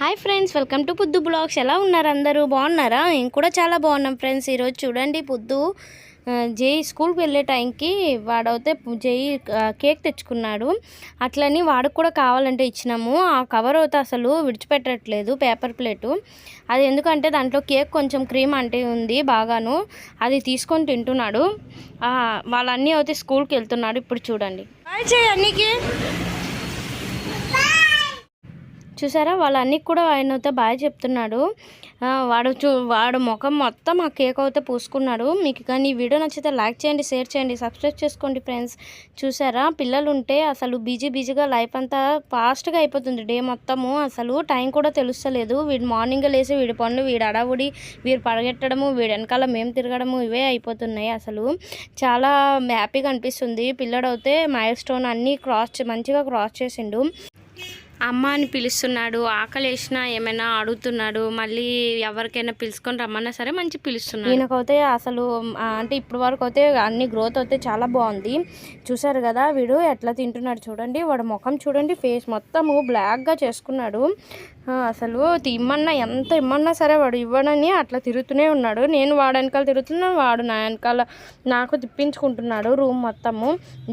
Hi friends welcome to Puddu blogs. ఎలా ఉన్నారు అందరూ? బాగున్నారా? నేను కూడా చాలా బాగున్నాం ఫ్రెండ్స్ ఈరోజు. చూడండి పుద్దు ఆ, జై స్కూల్కి వెళ్ళే టైంకి వాడైతే జై కేక్ తెచ్చుకున్నాడు. అట్లని వాడికి కూడా కావాలంటే ఇచ్చినాము. ఆ కవర్ అయితే అసలు విడిచిపెట్టట్లేదు పేపర్ ప్లేటు. అది ఎందుకంటే దాంట్లో కేక్ కొంచెం క్రీమ్ అంటే ఉంది బాగాను. అది తీసుకొని తింటున్నాడు. వాళ్ళన్నీ అయితే స్కూల్కి వెళ్తున్నాడు ఇప్పుడు చూడండి. బాయ్ అన్నికి. చూసారా? వాళ్ళ కూడా ఆయన అయితే బాగా చెప్తున్నాడు వాడు చూ వాడు ముఖం మొత్తం ఆ కేక్ అయితే పూసుకున్నాడు. మీకు కానీ ఈ వీడియో నచ్చితే లైక్ చేయండి షేర్ చేయండి సబ్స్క్రైబ్ చేసుకోండి ఫ్రెండ్స్. చూసారా? పిల్లలు ఉంటే అసలు బిజీ బిజీగా లైఫ్ అంతా ఫాస్ట్గా అయిపోతుంది డే మొత్తము. అసలు టైం కూడా తెలుస్తలేదు. వీడు మార్నింగ్ లేసి వీడి పనులు వీడు అడవుడి వీడు పడగెట్టడము వీడి వెనకాల మేము తిరగడము ఇవే అయిపోతున్నాయి అసలు. చాలా హ్యాపీగా అనిపిస్తుంది. పిల్లడైతే మైల్ స్టోన్ అన్నీ క్రాస్ మంచిగా క్రాస్ చేసిండు. అమ్మ అని పిలుస్తున్నాడు ఆకలి వేసినా ఏమైనా అడుగుతున్నాడు మళ్ళీ ఎవరికైనా పిలుచుకొని రమ్మన్నా సరే మంచి పిలుస్తున్నాడు. ఈయనకైతే అసలు అంటే ఇప్పుడు వరకు అయితే అన్ని గ్రోత్ అయితే చాలా బాగుంది. చూసారు కదా వీడు ఎట్లా తింటున్నాడు చూడండి వాడు ముఖం చూడండి ఫేస్ మొత్తము బ్లాక్గా చేసుకున్నాడు. అసలు ఇమ్మన్నా ఎంత ఇమ్మన్నా సరే వాడు ఇవ్వడని అట్లా తిరుగుతూనే ఉన్నాడు. నేను వాడు వెనకాల తిరుగుతున్నాను వాడు నా వెనకాల నాకు తిప్పించుకుంటున్నాడు రూమ్ మొత్తము.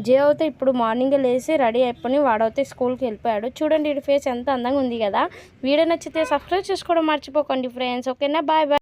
జే అయితే ఇప్పుడు మార్నింగ్ లేచి రెడీ అయిపోయి వాడైతే స్కూల్కి వెళ్ళిపోయాడు. చూడండి వీడి ఫేస్ ఎంత అందంగా ఉంది కదా. వీడియో నచ్చితే సబ్స్క్రైబ్ చేసుకోవడం మర్చిపోకండి ఫ్రెండ్స్ ఓకేనా బాయ్ బాయ్